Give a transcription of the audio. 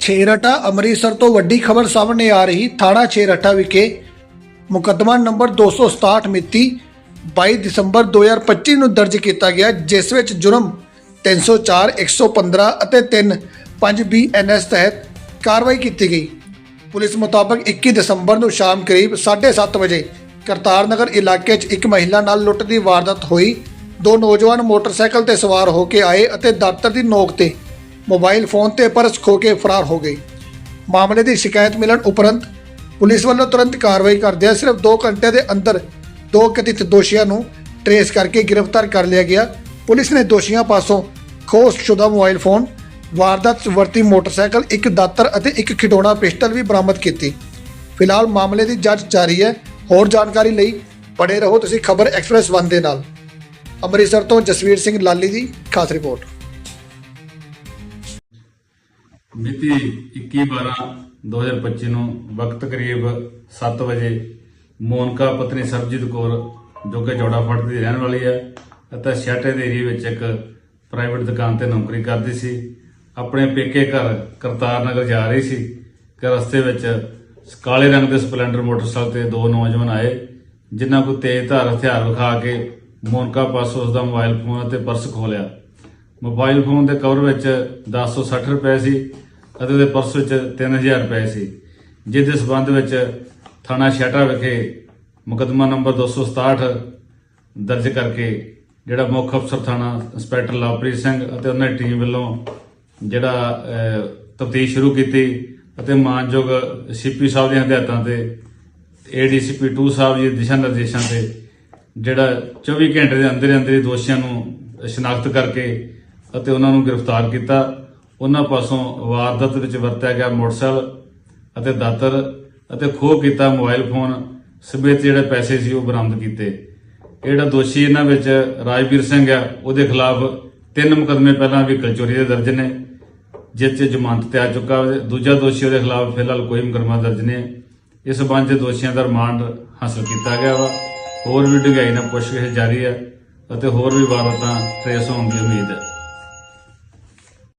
ਛੇਰਟਾ ਅੰਮ੍ਰਿਤਸਰ ਤੋਂ ਵੱਡੀ ਖਬਰ ਸਾਹਮਣੇ ਆ ਰਹੀ। ਥਾਣਾ ਛੇਰਟਾ ਵਿਖੇ ਮੁਕੱਦਮਾ ਨੰਬਰ 267 ਮਿਤੀ 22 ਦਸੰਬਰ 2025 ਨੂੰ ਦਰਜ ਕੀਤਾ ਗਿਆ, ਜਿਸ ਵਿੱਚ ਜੁਰਮ 304 115 ਅਤੇ 3 5 ਬੀਐਨਐਸ ਤਹਿਤ ਕਾਰਵਾਈ ਕੀਤੀ ਗਈ। ਪੁਲਿਸ ਮੁਤਾਬਕ 21 ਦਸੰਬਰ ਨੂੰ ਸ਼ਾਮ ਕਰੀਬ 7:30 ਵਜੇ ਕਰਤਾਰ ਨਗਰ ਇਲਾਕੇ 'ਚ ਇੱਕ ਮਹਿਲਾ ਨਾਲ ਲੁੱਟ ਦੀ ਵਾਰਦਾਤ ਹੋਈ। ਦੋ ਨੌਜਵਾਨ ਮੋਟਰਸਾਈਕਲ ਤੇ ਸਵਾਰ ਹੋ ਕੇ ਆਏ ਅਤੇ ਦਫ਼ਤਰ ਦੀ ਨੋਕ ਤੇ ਮੋਬਾਈਲ ਫੋਨ ਤੇ ਪਰਸ ਖੋ ਕੇ ਫਰਾਰ ਹੋ ਗਈ। ਮਾਮਲੇ ਦੀ ਸ਼ਿਕਾਇਤ ਮਿਲਣ ਉਪਰੰਤ ਪੁਲਿਸ ਵੱਲੋਂ ਤੁਰੰਤ ਕਾਰਵਾਈ ਕਰਦਿਆਂ ਸਿਰਫ 2 ਘੰਟੇ ਦੇ ਅੰਦਰ ਦੋ ਕਥਿਤ ਦੋਸ਼ੀਆਂ ਨੂੰ ਟਰੇਸ ਕਰਕੇ ਗ੍ਰਿਫਤਾਰ ਕਰ ਲਿਆ ਗਿਆ। ਪੁਲਿਸ ਨੇ ਦੋਸ਼ੀਆਂ ਪਾਸੋਂ ਖੋਸਸ਼ੁਦਾ ਮੋਬਾਈਲ ਫੋਨ, ਵਾਰਦਾਤ ਵਰਤੀ ਮੋਟਰਸਾਈਕਲ, ਇੱਕ ਦਾਤਰ ਅਤੇ ਇੱਕ ਖਿਡੌਣਾ ਪਿਸਟਲ ਵੀ ਬਰਾਮਦ ਕੀਤੀ। ਫਿਲਹਾਲ ਮਾਮਲੇ ਦੀ ਜਾਂਚ ਜਾਰੀ ਹੈ। ਹੋਰ ਜਾਣਕਾਰੀ ਲਈ ਬਣੇ ਰਹੋ ਤੁਸੀਂ ਖਬਰ ਐਕਸਪ੍ਰੈਸ 1 ਦੇ ਨਾਲ। ਅੰਮ੍ਰਿਤਸਰ ਤੋਂ ਜਸਵੀਰ ਸਿੰਘ ਲਾਲੀ ਦੀ ਖਾਸ ਰਿਪੋਰਟ। ਮਿਤੀ 21/12/2025 ਨੂੰ ਵਕਤ ਕਰੀਬ 7 ਵਜੇ ਮੋਨਕਾ ਪਤਨੀ ਸਰਬਜੀਤ ਕੌਰ, ਜੋ ਕਿ ਜੋੜਾ ਫੜ ਦੀ ਰਹਿਣ ਵਾਲੀ ਹੈ ਅਤੇ ਛਾਟੇ ਦੇ ਏਰੀਏ ਵਿੱਚ ਇੱਕ ਪ੍ਰਾਈਵੇਟ ਦੁਕਾਨ ਤੇ ਨੌਕਰੀ ਕਰਦੀ ਸੀ। ਆਪਣੇ ਪੇਕੇ ਘਰ ਕਰਤਾਰ ਨਗਰ ਜਾ ਰਹੀ ਸੀ ਕਿ ਰਸਤੇ ਵਿੱਚ ਕਾਲੇ ਰੰਗ ਦੇ ਸਪਲੈਂਡਰ ਮੋਟਰਸਾਈਕਲ ਤੇ ਦੋ ਨੌਜਵਾਨ ਆਏ, ਜਿਨ੍ਹਾਂ ਕੋ ਤੇਜ਼ ਧਾਰ ਹਥਿਆਰ ਵਿਖਾ ਕੇ ਮੋਨਕਾ ਪਾਸੋਂ ਉਸ ਦਾ ਮੋਬਾਈਲ ਫੋਨ ਅਤੇ ਪਰਸ ਖੋਲਿਆ ਮੋਬਾਈਲ ਫੋਨ ਦੇ ਕਵਰ ਵਿੱਚ 1060 ਰੁਪਏ ਸੀ ਅਤੇ ਉਹਦੇ ਪਰਸ ਵਿੱਚ 3000 ਰੁਪਏ ਸੀ। ਜਿਸ ਦੇ ਸਬੰਧ ਵਿੱਚ ਥਾਣਾ ਛਾਟਾ ਵਿਖੇ ਮੁਕੱਦਮਾ ਨੰਬਰ 267 ਦਰਜ ਕਰਕੇ ਜਿਹੜਾ ਮੁੱਖ ਅਫਸਰ ਥਾਣਾ ਇੰਸਪੈਕਟਰ ਲਵਪ੍ਰੀਤ ਸਿੰਘ ਅਤੇ ਉਹਨਾਂ ਦੀ ਟੀਮ ਵੱਲੋਂ ਜਿਹੜਾ ਤਫਤੀਸ਼ ਸ਼ੁਰੂ ਕੀਤੀ ਅਤੇ ਮਾਨਯੋਗ ਸੀਪੀ ਸਾਹਿਬ ਦੀਆਂ ਹਦਾਇਤਾਂ ਤੇ ਏਡੀਸੀਪੀ 2 ਸਾਹਿਬ ਜੀ ਦਿਸ਼ਾ ਨਿਰਦੇਸ਼ਾਂ ਤੇ ਜਿਹੜਾ 24 ਘੰਟੇ ਦੇ ਅੰਦਰ ਅੰਦਰ ਹੀ ਦੋਸ਼ੀਆਂ ਨੂੰ ਸ਼ਨਾਖਤ ਕਰਕੇ ਅਤੇ ਉਹਨਾਂ ਨੂੰ ਗ੍ਰਿਫਤਾਰ ਕੀਤਾ। ਉਹਨਾਂ ਪਾਸੋਂ ਵਾਰਦਾਤ ਵਿੱਚ ਵਰਤਿਆ ਗਿਆ ਮੋਟਰਸਾਈਕਲ ਅਤੇ ਦਾਤਰ ਅਤੇ ਖੋਹ ਕੀਤਾ ਮੋਬਾਈਲ ਫੋਨ ਸਮੇਤ ਜਿਹੜੇ ਪੈਸੇ ਸੀ ਉਹ ਬਰਾਮਦ ਕੀਤੇ। ਜਿਹੜਾ ਦੋਸ਼ੀ ਇਹਨਾਂ ਵਿੱਚ ਰਾਜਵੀਰ ਸਿੰਘ ਆ ਉਹਦੇ ਖਿਲਾਫ ਤਿੰਨ ਮੁਕਦਮੇ ਪਹਿਲਾਂ ਵੀ ਕਲਚੋਰੀ ਦੇ ਦਰਜ ਨੇ, ਜਿਸ 'ਚ ਜ਼ਮਾਨਤ ਤੇ ਆ ਚੁੱਕਾ ਦੂਜਾ ਦੋਸ਼ੀ ਉਹਦੇ ਖਿਲਾਫ ਫਿਲਹਾਲ ਕੋਈ ਮੁਕੱਦਮਾ ਦਰਜ ਨਹੀਂ ਹੈ। ਇਸ ਸਬੰਧ 'ਚ ਦੋਸ਼ੀਆਂ ਦਾ ਰਿਮਾਂਡ ਹਾਸਲ ਕੀਤਾ ਗਿਆ ਵਾ। ਹੋਰ ਵੀ ਡੂੰਘਾਈ ਨਾਲ ਪੁੱਛਗਿੱਛ ਜਾਰੀ ਹੈ ਅਤੇ ਹੋਰ ਵੀ ਵਾਰਦਾਤਾਂ ਟ੍ਰੇਸ ਹੋਣ ਦੀ ਉਮੀਦ ਹੈ।